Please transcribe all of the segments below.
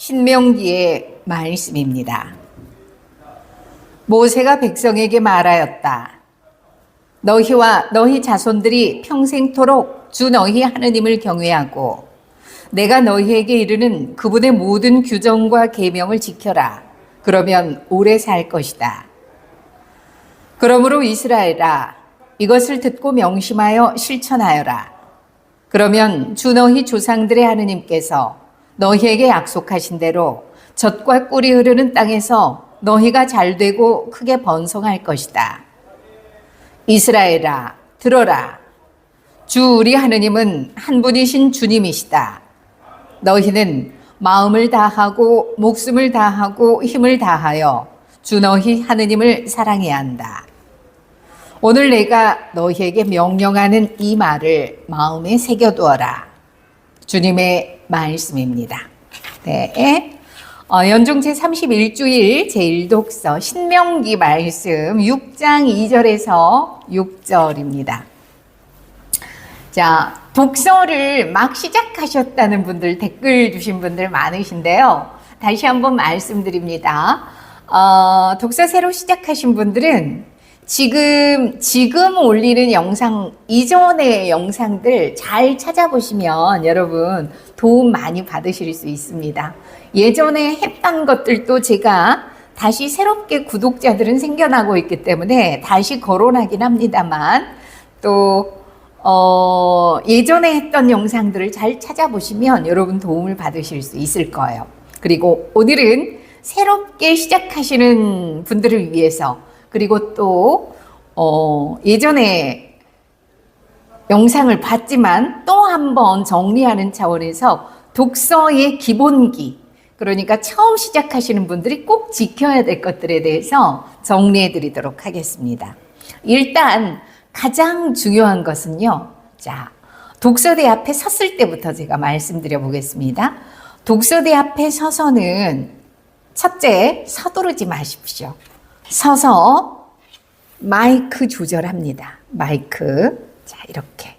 신명기의 말씀입니다. 모세가 백성에게 말하였다. 너희와 너희 자손들이 평생토록 주 너희 하느님을 경외하고 내가 너희에게 이르는 그분의 모든 규정과 계명을 지켜라. 그러면 오래 살 것이다. 그러므로 이스라엘아 이것을 듣고 명심하여 실천하여라. 그러면 주 너희 조상들의 하느님께서 너희에게 약속하신 대로 젖과 꿀이 흐르는 땅에서 너희가 잘 되고 크게 번성할 것이다. 이스라엘아 들어라. 주 우리 하느님은 한 분이신 주님이시다. 너희는 마음을 다하고 목숨을 다하고 힘을 다하여 주 너희 하느님을 사랑해야 한다. 오늘 내가 너희에게 명령하는 이 말을 마음에 새겨두어라. 주님의 말씀입니다. 네. 어, 연중 제31주일 제1독서 신명기 말씀 6장 2절에서 6절입니다. 자, 독서를 막 시작하셨다는 분들 댓글 주신 분들 많으신데요. 다시 한번 말씀드립니다. 어, 독서 새로 시작하신 분들은 지금 지금 올리는 영상 이전의 영상들 잘 찾아보시면 여러분 도움 많이 받으실 수 있습니다. 예전에 했던 것들도 제가 다시 새롭게 구독자들은 생겨나고 있기 때문에 다시 거론하긴 합니다만 또 어, 예전에 했던 영상들을 잘 찾아보시면 여러분 도움을 받으실 수 있을 거예요. 그리고 오늘은 새롭게 시작하시는 분들을 위해서 그리고 또 어, 예전에 영상을 봤지만 또 한 번 정리하는 차원에서 독서의 기본기 그러니까 처음 시작하시는 분들이 꼭 지켜야 될 것들에 대해서 정리해 드리도록 하겠습니다. 일단 가장 중요한 것은요. 자, 독서대 앞에 섰을 때부터 제가 말씀드려 보겠습니다. 독서대 앞에 서서는 첫째, 서두르지 마십시오. 서서 마이크 조절합니다. 마이크. 자, 이렇게.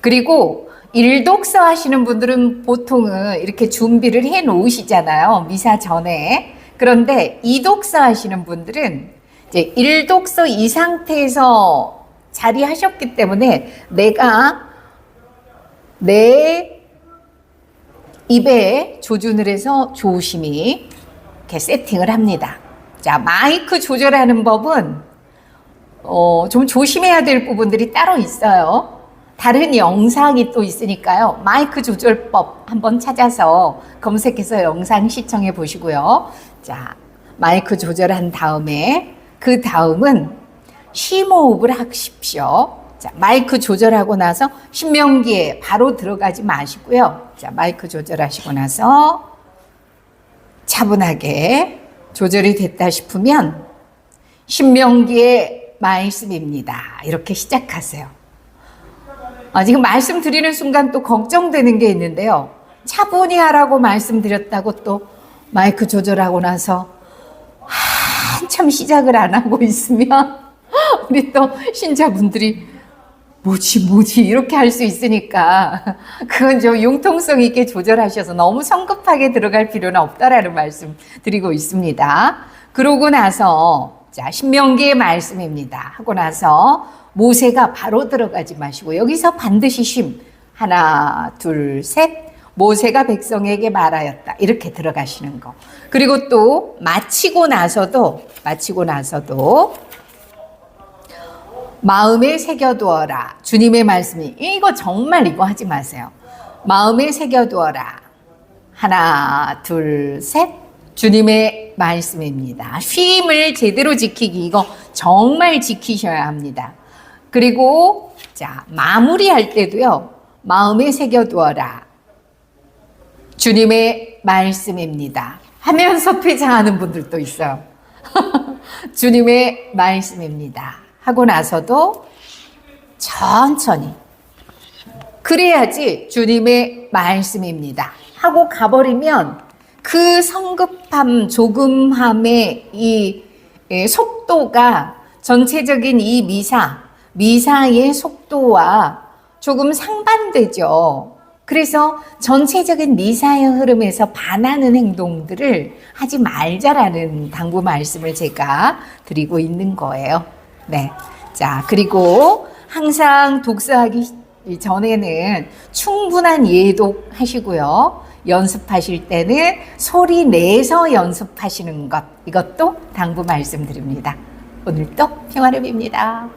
그리고 일독서 하시는 분들은 보통은 이렇게 준비를 해 놓으시잖아요. 미사 전에. 그런데 이독서 하시는 분들은 이제 일독서 이 상태에서 자리하셨기 때문에 내가 내 입에 조준을 해서 조심히 이렇게 세팅을 합니다. 자, 마이크 조절하는 법은 어, 좀 조심해야 될 부분들이 따로 있어요. 다른 영상이 또 있으니까요. 마이크 조절법 한번 찾아서 검색해서 영상 시청해 보시고요. 자, 마이크 조절한 다음에 그 다음은 심호흡을 하십시오. 자, 마이크 조절하고 나서 신명기에 바로 들어가지 마시고요. 자, 마이크 조절하시고 나서 차분하게 조절이 됐다 싶으면 신명기의 말씀입니다. 이렇게 시작하세요. 아, 지금 말씀 드리는 순간 또 걱정되는 게 있는데요. 차분히 하라고 말씀드렸다고 또 마이크 조절하고 나서 한참 시작을 안 하고 있으면 우리 또 신자분들이 뭐지 뭐지 이렇게 할 수 있으니까. 그건 좀 융통성 있게 조절하셔서 너무 성급하게 들어갈 필요는 없다라는 말씀 드리고 있습니다. 그러고 나서 자 신명기의 말씀입니다. 하고 나서 모세가 바로 들어가지 마시고 여기서 반드시 쉼. 하나 둘 셋. 모세가 백성에게 말하였다. 이렇게 들어가시는 거. 그리고 또 마치고 나서도 마치고 나서도 마음에 새겨두어라. 주님의 말씀이 이거 정말 이거 하지 마세요. 마음에 새겨두어라. 하나, 둘, 셋. 주님의 말씀입니다. 쉼을 제대로 지키기 이거 정말 지키셔야 합니다. 그리고 자, 마무리할 때도요. 마음에 새겨두어라. 주님의 말씀입니다. 하면서 퇴장하는 분들도 있어요. 주님의 말씀입니다. 하고 나서도 천천히. 그래야지 주님의 말씀입니다. 하고 가버리면 그 성급함, 조금함의 이 속도가 전체적인 이 미사, 미사의 속도와 조금 상반되죠. 그래서 전체적인 미사의 흐름에서 반하는 행동들을 하지 말자라는 당부 말씀을 제가 드리고 있는 거예요. 네. 자, 그리고 항상 독서하기 전에는 충분한 예독 하시고요. 연습하실 때는 소리 내서 연습하시는 것. 이것도 당부 말씀드립니다. 오늘도 평화를 빕니다.